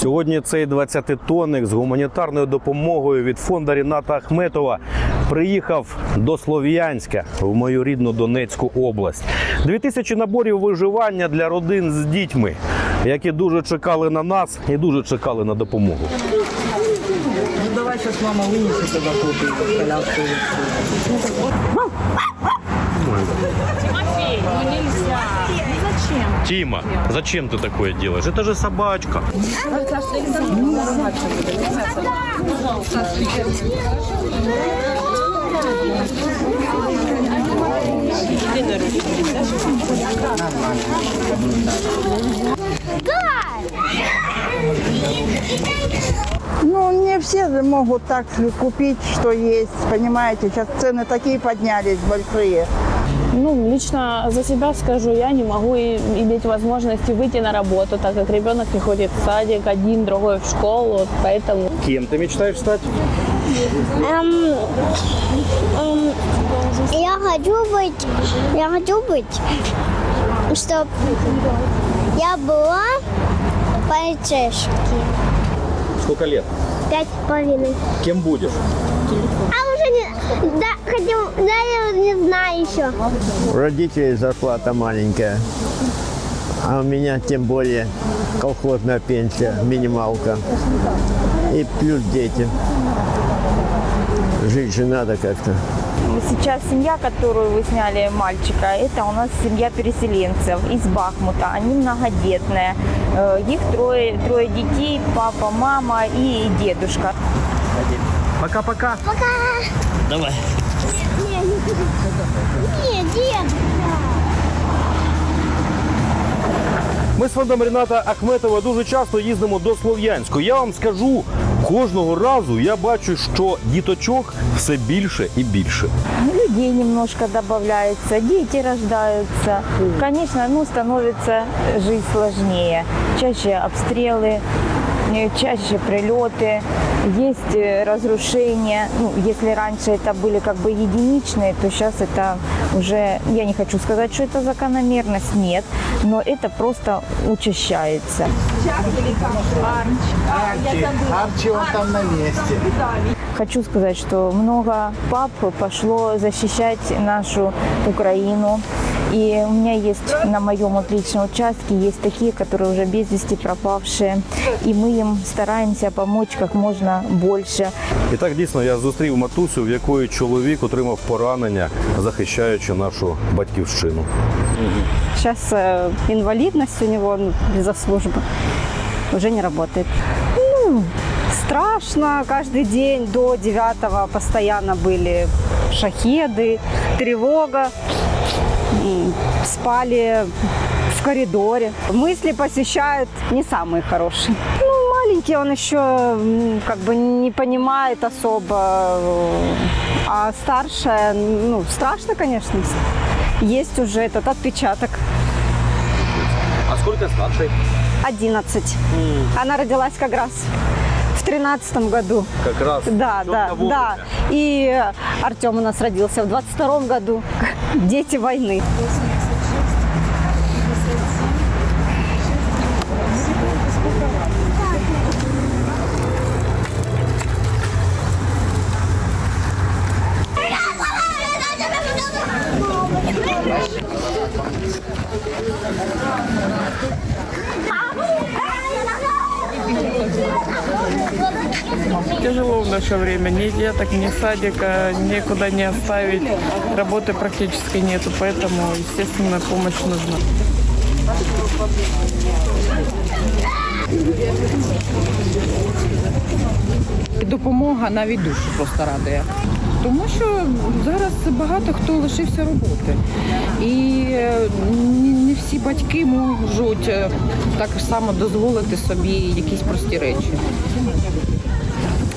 Сьогодні цей 20-тонник з гуманітарною допомогою від фонду Ріната Ахметова приїхав до Слов'янська в мою рідну Донецьку область. Дві тисячі наборів виживання для родин з дітьми, які дуже чекали на нас і дуже чекали на допомогу. Ну давай сейчас мама вынесет туда купит коляску. Тимофей, ну нельзя. Ну зачем? Тима, зачем ты такое делаешь? Это же собачка. Ну, не все могут так купить, что есть, понимаете. Сейчас цены такие поднялись большие. Ну, лично за себя скажу, я не могу и- иметь возможности выйти на работу, так как ребенок не ходит в садик, один, другой в школу, вот поэтому Кем ты мечтаешь стать? Эм, эм, я хочу быть, я хочу быть, чтобы я была полицейской. Сколько лет? Пять с половиной. Кем будешь? А уже не, да, хотим, да, я не знаю еще. У родителей зарплата маленькая, а у меня тем более колхозная пенсия, минималка. И плюс дети. Жить же надо как-то. Сейчас семья, которую вы сняли мальчика, это у нас семья переселенцев из Бахмута. Они многодетные. Э, Их трое, трое детей, папа, мама и дедушка. Пока-пока. Пока. Давай. Нет, дед. Ми з фондом Ріната Ахметова дуже часто їздимо до Слов'янську. Я вам скажу, кожного разу я бачу, що діточок все більше і більше. Людей немножко добавляется, дети рождаются. Конечно, ну, становится жизнь сложнее. Чаще обстрелы, э, чаще прилеты, есть э, разрушения. Ну, если раньше это были как бы единичные, то сейчас это уже, я не хочу сказать, что это закономерность, нет, но это просто учащается. Арчи он там на месте Хочу сказать, что много пап пошло защищать нашу Украину. И у меня есть на моем вот личном участке есть такие, которые уже без вести пропавшие. И мы им стараемся помочь как можно больше. І так дійсно я зустрів матусю, в якої чоловік отримав поранення, захищаючи нашу батьківщину. Сейчас э, инвалидность у него ну, из-за службы уже не работает. Ну, страшно. Каждый день до 9 постоянно были шахеды, тревога. Спали в коридоре. Мысли посещают не самые хорошие. Ну, маленький он еще как бы не понимает особо. А старшая, ну, страшно, конечно. Есть уже этот отпечаток. А скільки старший? 11. Она родилась как раз в тринадцатом году. Как раз. Да, да, да. И Артем у нас родился в 22 году. Дети войны. Тяжело в наше время. Ни деток, ни садика, некуда не оставить. Работы практически нету, поэтому, естественно, помощь нужна. Допомога навіть душу просто радує. Тому що зараз багато хто лишився роботи. І е, не не всі батьки можуть е, так само дозволити собі якісь прості речі.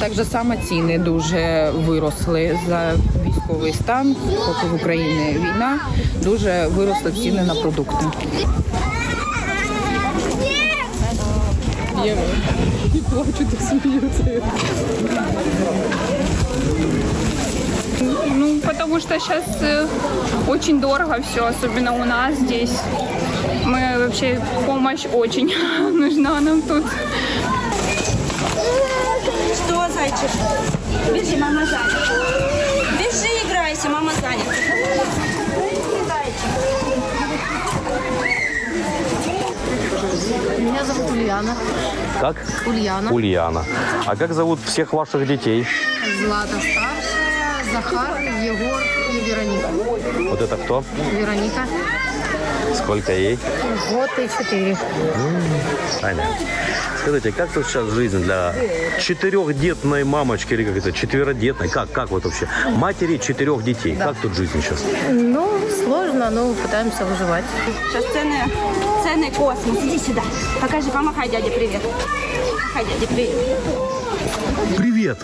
Так же само ціни дуже виросли за військовий стан, поки в Україні війна, дуже виросли ціни на продукти. Ну, потому что сейчас очень дорого все, особенно у нас здесь. Мы вообще помощь очень нужна нам тут. Зайчик? Бежи, мама занята. Бежи, играйся, мама занята. Меня зовут Ульяна. Как? Ульяна. Ульяна. А как зовут всех ваших детей? Злата старшая, Захар, Егор и Вероника. Вот это кто? Вероника. Сколько ей? Год и четыре. Понятно. Скажите, как тут сейчас жизнь для четырехдетной мамочки или как это, четверодетной? Как, как вот вообще? Матери четырех детей. Как тут жизнь сейчас? Ну, сложно, но пытаемся выживать. Сейчас ценный, ценный космос. Иди сюда. Покажи, помахай дяде привет. Помахай дяде привет. Привет!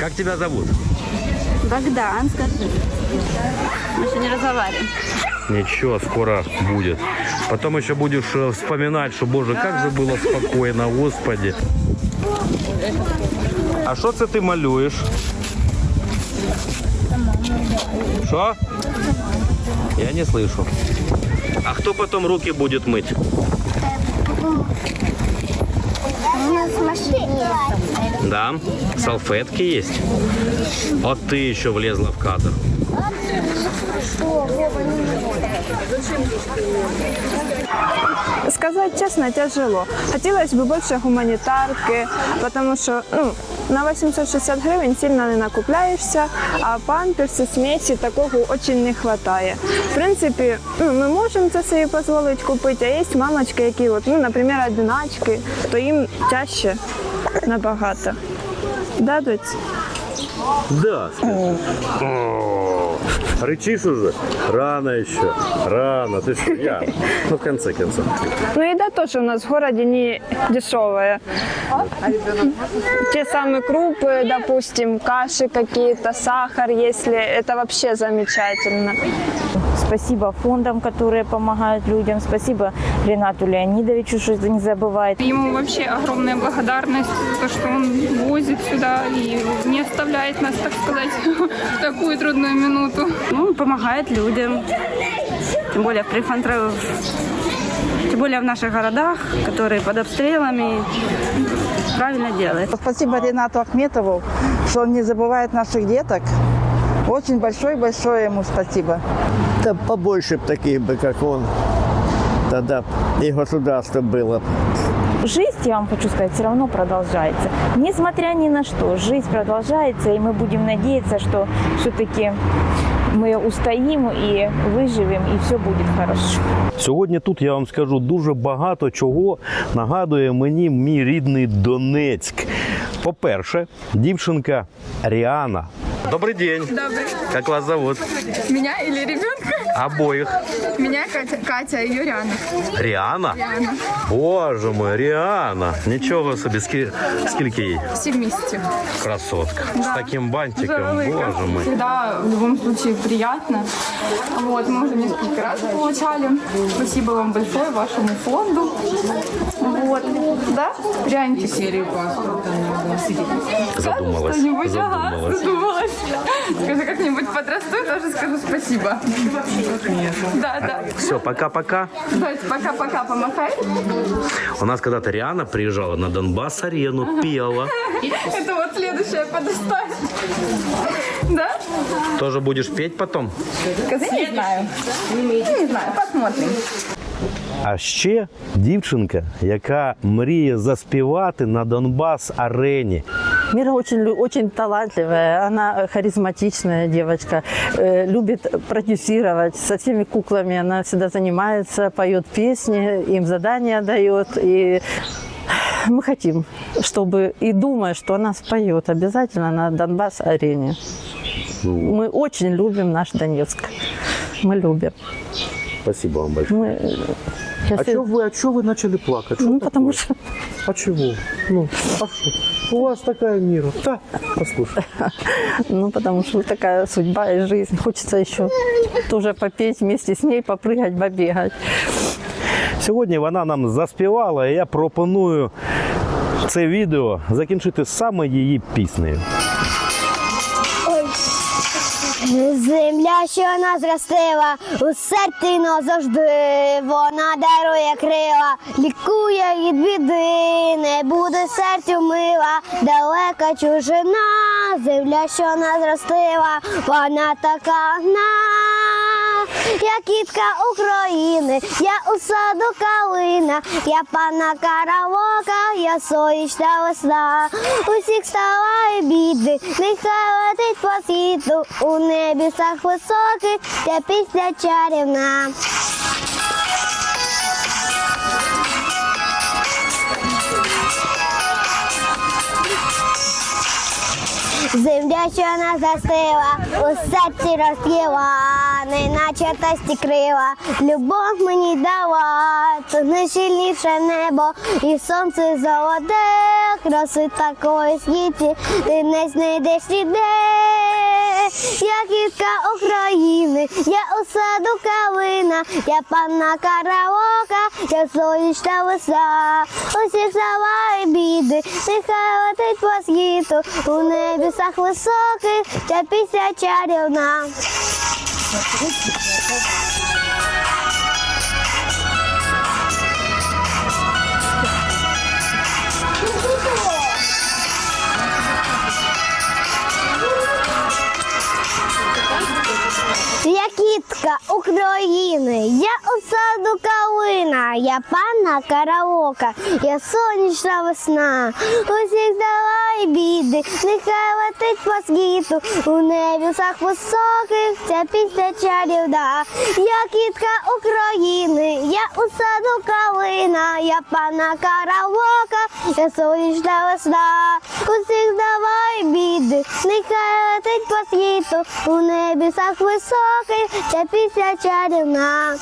Как тебя зовут? Богдан, скажи. Мы еще не разговариваем. Ничего, скоро будет. Потом еще будешь э, вспоминать, что, боже, как же было спокойно, господи. А що це ти малюєш? Що? Я не слышу. А кто потом руки будет мыть? Да, салфетки есть. Вот ты еще влезла в кадр. Сказать честно, тяжело. Хотелось бы больше гуманитарки, потому что ну, на 860 гривень сильно не накупляєшся, а памперси, смесі такого очень не вистачає. В принципі, ну, ми можемо це собі дозволити купити, а є мамочки, які, от, ну, наприклад, одиначки, то їм тяжче набагато. Да, доць? Да. О, Рычишь уже? Рано еще. Рано. Ты что, я? Ну, в конце концов. Ну, еда тоже у нас в городе не дешевая. Те самые крупы, допустим, каши какие-то, сахар, если это вообще замечательно. Спасибо фондам, которые помогают людям. Спасибо Ренату Леонидовичу, что не забывает. Ему вообще огромная благодарность за то, что он возит сюда и не оставляет нас, так сказать, в такую трудную минуту. Ну, помогает людям. Тем более при фонтра- Тем более в наших городах, которые под обстрелами. Правильно делает. Спасибо Ренату Ахметову, что он не забывает наших деток. Очень большое-большое ему спасибо. Да побольше б таких бы, как он. Тогда б и государство было. б. Жизнь, я вам хочу сказать, все равно продолжается. Несмотря ни на что, жизнь продолжается, и мы будем надеяться, что все-таки мы устоим и выживем, и все будет хорошо. Сьогодні тут я вам скажу дуже багато чого нагадує мені мій рідний Донецьк. По-перше, дівчинка Ріана. Добрий день. Добрый. Як вас зовут? Меня или ребенка? Обоих. Меня Катя, Катя и Юряна. Ріана? Боже мой, Ріана. Нічого собі, Скі- скільки їй? Все вместе. Красотка. З таким бантиком, боже мой. Всегда в любом случае приятно. Вот, мы уже несколько раз получали. Спасибо вам большое, вашему фонду. Вот. Да? Пряники. Серию паспорта Задумалась. Что-нибудь, ага, Задумалась. Скажи, как-нибудь подрасту, тоже скажу спасибо. Да, да. Все, пока-пока. Давайте пока-пока помахай. У нас когда-то Риана приезжала на Донбасс-арену, пела. Это вот следующее подоставит. Да? Тоже будешь петь потом? Скажи, не знаю. Не знаю, посмотрим. А ще дівчинка, яка мріє заспівати на Донбас-арені. Мира очень, очень талантливая, она харизматичная девочка, э, любит продюсировать со всеми куклами, она всегда занимается, поет песни, им задания дает. И мы хотим, чтобы и думаю, что она споет обязательно на Донбасс-арене. Мы очень любим наш Донецк. Мы любим. Спасибо вам большое. Мы, э, А я- чего вы, а чего вы начали плакать? Что Ну, такое? потому что А чего? Ну, а что? У вас такая мира. Да, послушай. Ну, потому что такая судьба и жизнь. Хочется еще тоже попеть вместе с ней, попрыгать, побегать. Сьогодні вона нам заспівала, і я пропоную це відео закінчити саме її піснею. Земля, що нас ростила, у серці назавжди, вона дарує крила, лікує від біди, не буде серцю мила, далека чужина, земля, що нас ростила, вона така гна. Я кітка України, я у саду калина, я пана каравока, я сонячна весна. Усіх стала і біди, нехай летить по світу, у небісах високих, ця пісня чарівна. Земля, що нас застила, у серці розкрила, неначе тесті крила. Любов мені дала, то найсильніше небо, і сонце золоте, краси такої світі, ти не знайдеш ніде. Я кітка України, я у саду калина, я панна караока, я сонячна веса, Усі слова і біди, нехай летить по світу, у небісах високих, ця пісня чарівна. Я кітка України, я у саду калина, я панна караока, я сонячна весна. Усіх здала і біди, нехай летить по світу, у небісах високих, ця пісня чарівна. Я кітка України, я у саду калина, я панна караока, я сонячна весна. Усіх здавай біди, нехай летить по світу, у небісах високих, ця пісня чарівна.